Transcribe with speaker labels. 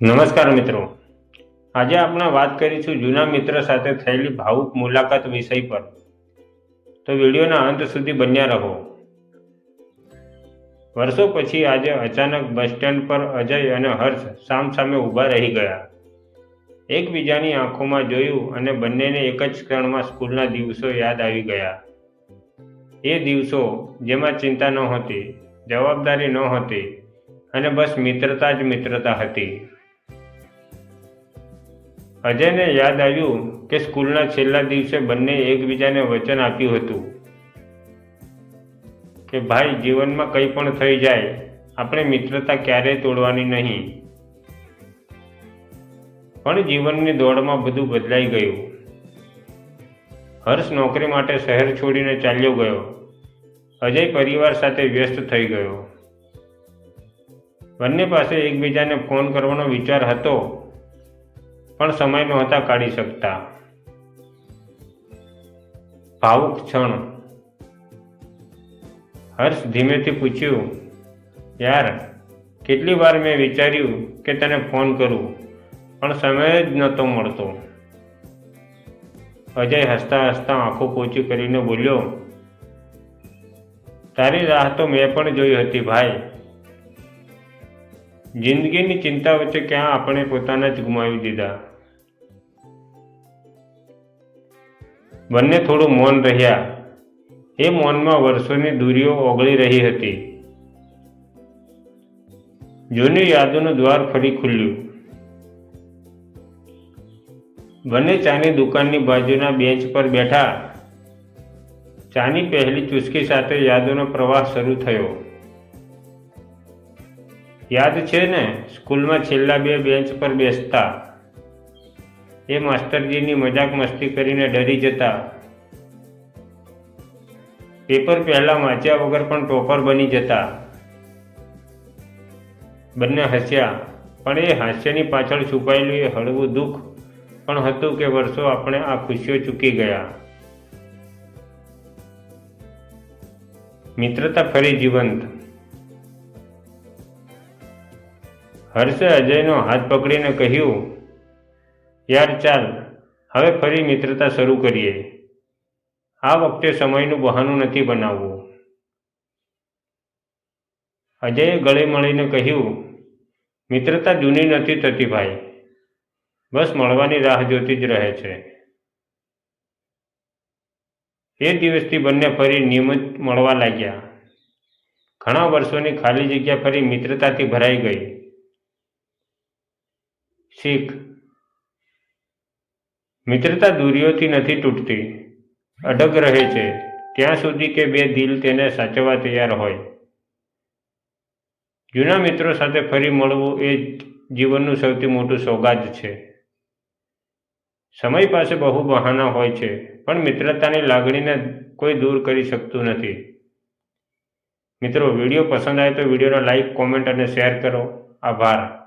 Speaker 1: નમસ્કાર મિત્રો. આજે આપણે વાત કરીશું જૂના મિત્ર સાથે થયેલી ભાવુક મુલાકાત વિષય પર. તો વિડીયોના અંત સુધી બન્યા રહો. વર્ષો પછી આજે અચાનક બસ સ્ટેન્ડ પર અજય અને હર્ષ સામસામે ઊભા રહી ગયા. એકબીજાની આંખોમાં જોયું અને બંનેને એક જ ક્ષણમાં સ્કૂલના દિવસો યાદ આવી ગયા. એ દિવસો જેમાં ચિંતા નહોતી, જવાબદારી નહોતી અને બસ મિત્રતા જ મિત્રતા હતી. અજયને યાદ આવ્યું કે સ્કૂલના છેલ્લા દિવસે બંને એકબીજાને વચન આપ્યું હતું કે ભાઈ, જીવનમાં કંઈ પણ થઈ જાય, આપણે મિત્રતા ક્યારેય તોડવાની નહીં. પણ જીવનની દોડમાં બધું બદલાઈ ગયું. હર્ષ નોકરી માટે શહેર છોડીને ચાલ્યો ગયો. અજય પરિવાર સાથે વ્યસ્ત થઈ ગયો. બંને પાસે એકબીજાને ફોન કરવાનો વિચાર હતો. પણ સમય નહોતા કાઢી શકતા. ભાવુક ક્ષણ. હર્ષ ધીમેથી પૂછ્યું, યાર, કેટલી વાર મેં વિચાર્યું કે તને ફોન કરું, પણ સમય જ નહોતો મળતો. અજય હસતા હસતા આંખો પોચી કરીને બોલ્યો, તારી રાહ તો મેં પણ જોઈ હતી ભાઈ જિંદગીની ચિંતા વચ્ચે ક્યાં આપણે પોતાના જ ગુમાવી દીધા? બંને થોડું મૌન રહ્યા. એ મૌનમાં વર્ષોની દૂરીઓ ઓગળી રહી હતી. જૂની યાદોનું દ્વાર ફરી ખુલ્યું. બંને ચાની દુકાનની બાજુના બેન્ચ પર બેઠા. ચાની પહેલી ચુસ્કી સાથે યાદોનો પ્રવાહ શરૂ થયો. યાદ છે ને? સ્કૂલમાં છેલ્લા બે બેન્ચ પર બેસતા. એ માસ્ટરજીની મજાક મસ્તી કરીને ડરી જતા. પેપર પહેલાં વાંચ્યા વગર પણ ટોપર બની જતા. બંને હસ્યા. પણ એ હાસ્યની પાછળ છુપાયેલું એ હળવું દુઃખ પણ હતું કે વર્ષો આપણે આ ખુશીઓ ચૂકી ગયા. મિત્રતા ફરી જીવંત. હર્ષે અજયનો હાથ પકડીને કહ્યું, યાર ચાલ, હવે ફરી મિત્રતા શરૂ કરીએ. આ વખતે સમયનું બહાનું નથી બનાવવું. અજયે ગળે મળીને કહ્યું, મિત્રતા જૂની નથી થતી ભાઈ. બસ મળવાની રાહ જોતી જ રહે છે. એ દિવસથી બંને ફરી નિયમિત મળવા લાગ્યા. ઘણા વર્ષોની ખાલી જગ્યા ફરી મિત્રતાથી ભરાઈ ગઈ. શીખ. મિત્રતા દૂરીઓથી નથી તૂટતી. અડગ રહે છે. ત્યાં સુધી કે બે દિલ તેને સાચવવા તૈયાર હોય. જૂના મિત્રો સાથે ફરી મળવું એ જીવનનું સૌથી મોટું સોગાદ છે. સમય પાસે બહુ બહાના હોય છે, પણ મિત્રતાની લાગણીને કોઈ દૂર કરી શકતું નથી. મિત્રો, વીડિયો પસંદ આવે તો વિડીયોને લાઈક, કોમેન્ટ અને શેર કરો. આભાર.